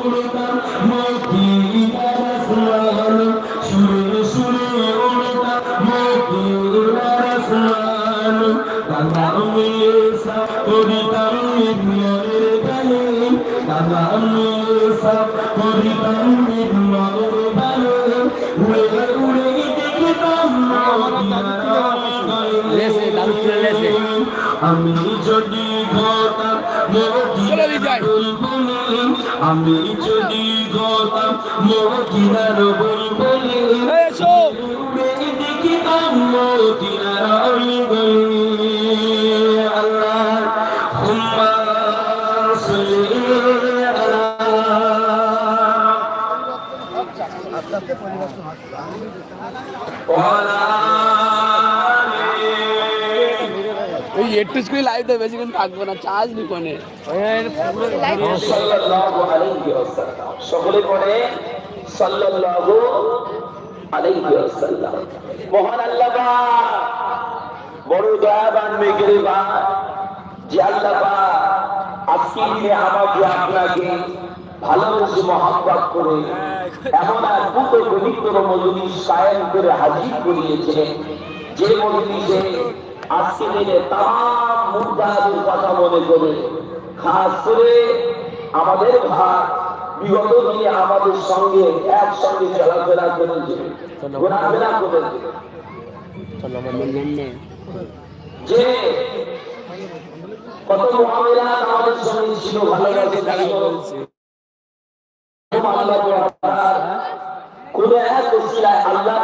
উড়তাম মতি রাসলাল সুরে সুরে উড়তাম মতি রাসলাল দাদা মেসা করিতাম নির্মলের গালে দাদা মেসা করিতাম নির্মলের গালে উড়ে উড়ে দেখিতাম মতি রাসলাল আমি যদি বলবলি আমি যদি ঘটাম মদিনার বলবলি দেখতাম মদিনার অলিগলি আল্লাহ হুম্মা স্কুল লাইভ বেশিক্ষণ থাকব না চার্জ নি কোনে সাল্লাল্লাহু আলাইহি ওয়াসাল্লাম সকলে পড়ে সাল্লাল্লাহু আলাইহি ওয়াসাল্লাম। মহান আল্লাহ বড় দয়াবান মেঘের ভাই যে আল্লাহ আজকে আমাকে আপনাকে ভালোবেসে মহাব্বত করে এমন পুত পবিত্র মজুরি কায়েম করে হাজির করিয়েছে যে মজুরিতে আজকে দিনে তাম মুদ্রাদের কথা মনে করে। খাস করে আমাদের ভাই বিগত দিনে আমাদের সঙ্গে একসঙ্গে চলাফেরা করেছে। ঘোরাফেরা করেছে যে কত মহামেলা আমাদের সঙ্গে ছিল ভালোবাসে ছিল কোন এক ওসিলায় আল্লাহ তাকে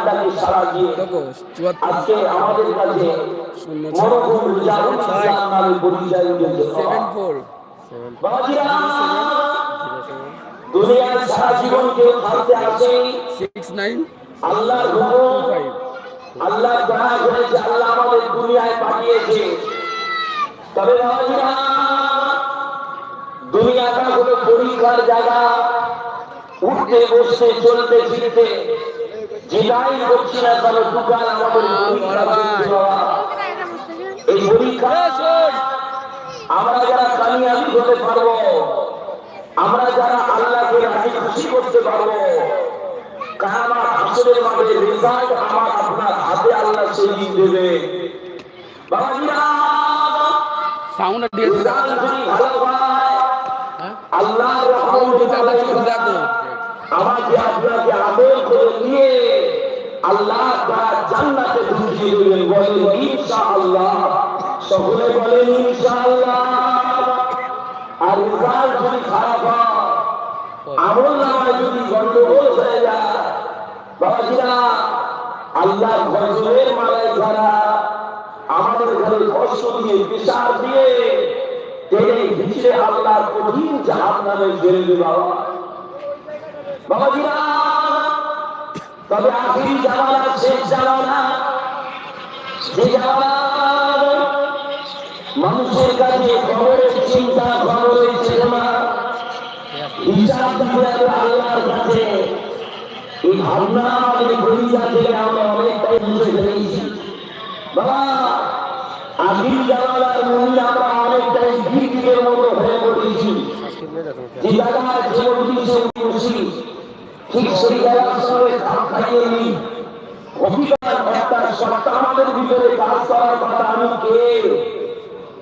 সারা দিয়ে আজকে আমাদের কাছে শূন্য মরহুম রিজালুল ইসলাম নামে পরিচয় দিয়েছে সেভেন ফোর। দুনিয়ার সারা জীবন কেউ থাকতে আসে সিক্স নাইন। আল্লাহর হুকুম। আল্লাহ দয়া করেছে আল্লাহ আমাদের দুনিয়ায় পাঠিয়েছে। তবে বাবাজিরা দুনিয়াটা হলো পরীক্ষার জায়গা। উঠতে বসতে চলতে ফিরতে যেটাই করছি না আমাদের। এই আমরা যারা কামিয়াবি হতে পারব আমরা যারা আল্লাহকে রাজি খুশি করতে পারব কায়ামাত হাসরের মাঠে রেজাল্ট আমার আপনার হাতে আল্লাহ সেই দিন। দেবে সাউন্ড দেখো আমাকে আপনাকে আমল করে নিয়ে আল্লাহ তার জান্নাতে ঢুকিয়ে দেবেন বলেন, ইনশাআল্লাহ। সকলে বলেন, ইনশাআল্লাহ। আর রেজাল্ট যদি খারাপ হয়, আমল নামায় যদি গন্ডগোল হয়ে যায় বাবাজিরা আল্লাহ গজবের মালায় যারা আমাদের ঘরে কষ্ট দিয়ে পেশার দিয়ে টেনে ভিতরে আল্লাহর কঠিন জাহান নামে দেবে বাবা। বাবাজিরা তবে আখিরি জামানা শেষ জামানা, যে জামানা মানুষের কাছে খবরের চিন্তা, খবরের চেতনা হিসাব দিতে হবে আল্লাহর কাছে এই ভাবনা আমাদের গরিয়া থেকে আমরা অনেকটাই বুঝে ফেলেছি। বাবা, আখিরি জামানার মূল্য আমরা অনেকটাই গিরগিরের মতো হয়ে পড়েছি। যে জায়গায় যে উদ্দেশ্যে বসি ঠিক সেই জায়গার সঙ্গে খাপ খাইয়ে নি অভিজ্ঞতার একটা সত্তা আমাদের ভিতরে কাজ করার কথা আমি কে?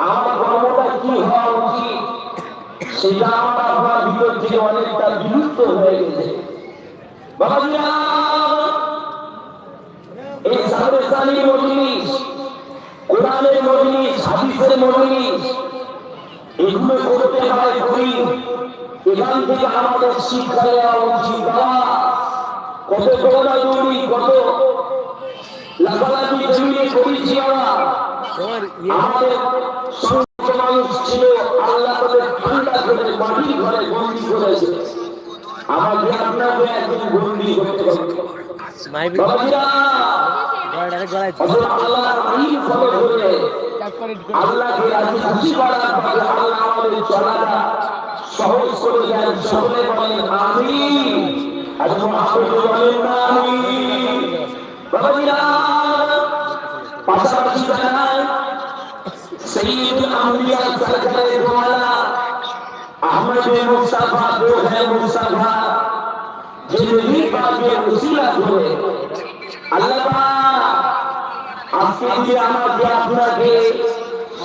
আমার কর্মটা কি হওয়া উচিত? সেটা আমার ভিতর থেকে অনেকটা বিলুপ্ত হয়ে গেছে। এই সাবেস্তানির মজলিস, কোরআনের মজলিস, হাদিসের মজলিস, এগুলো করতে হয় করি এখান থেকে আমাদের শিক্ষা দেওয়া উচিত। বাবা দৌড়াদৌড়ি কত লাফালাফি জমিয়ে করেছি আমরা আমাদের সমস্ত মানুষ ছিল আল্লাহ তাদের ঠান্ডা করে মাটির ঘরে বন্দি করেছে আমাকে আপনাকে একদিন বন্দি করতে হবে আল্লাহকে রাজি খুশি করার আল্লাহ আমাদের চলাটা সহজ করে দেন সকলে বলেন আমি পাশাপাশি জানায় সৈয়দুল আউলিয়া সরকারে গোয়ালা আহমদ মুস্তাফা দো है মুস্তাফা পাকের উসিলা করে আল্লাহ পাক আজকে যে আমাকে আপনাকে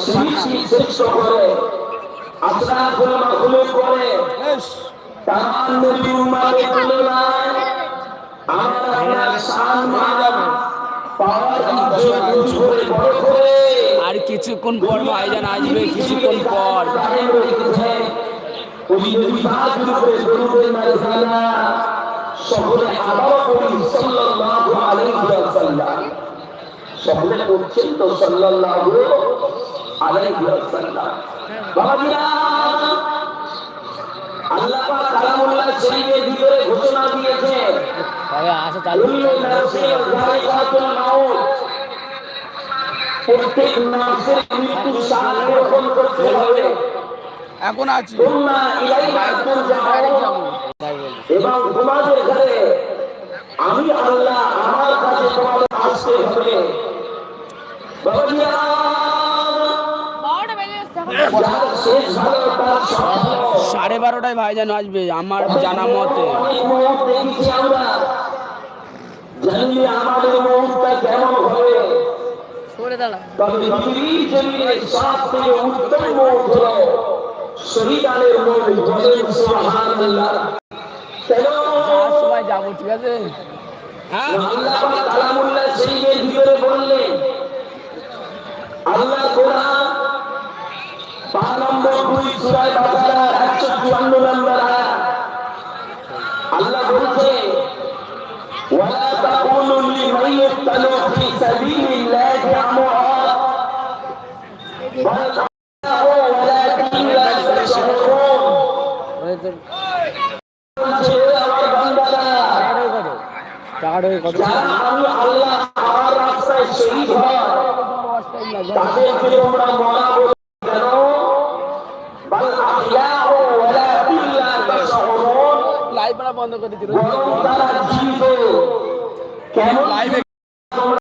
সৃষ্টি শ্রেষ্ঠ করে আপনার কোনো করে তার নবী আমার ইজ্জত করে বড় করে আর কিছুক্ষণ পর ভাইজান আসবে কিছুক্ষণ পর সকলে আবার পড়ি সাল্লাল্লাহু আলাইহি তো সাল্লাল্লাহু আলাইহি আল্লাহ পাক কালামুল্লাহ শরীফের ভিতরে ঘোষণা দিয়েছেন। তবে আসে চালু কুল্লু নাফসিন যায়িকাতুল মাউত প্রত্যেক নাফসের মৃত্যু স্বাদ গ্রহণ করতে হবে। এখন আছি। এবং তোমাদের ঘরে আমি আল্লাহ আমার কাছে তোমাদের আসতে হবে। বাবাজিরা, সাড়ে বারোটায় ভাইজান আসবে আমার জানা মতে। অনেক মুহূর্ত দেখেছি আমরা জানি না আমাদের মুহূর্তটা কেমন হবে সরে দাঁড়া। তবে পৃথিবীর জমিনে সব থেকে উত্তম মুহূর্ত হলো শহীদানের মুহূর্ত বলেন সুবহানাল্লাহ কেন যাওয়ার সময় যাব ঠিক আছে? হ্যাঁ? আল্লাহ পাক কালামুল্লাহ শরীফের ভিতরে বললেন পাঁচ নম্বর দুই সূরা বাকারা একশো চুয়ান্ন নম্বর আয়াত আল্লাহ বলছে ولا تقولوا لمن يقتل في سبيل الله اموات بل أحياء ولكن لا تشعرون ওই তো বলছে, আমার বান্দারা টাকাটা ওই কত যারা আমি আল্লাহ আমার রাস্তায় শহীদ হয় তাদেরকে তোমরা মরা বলো করে দিল লাইভে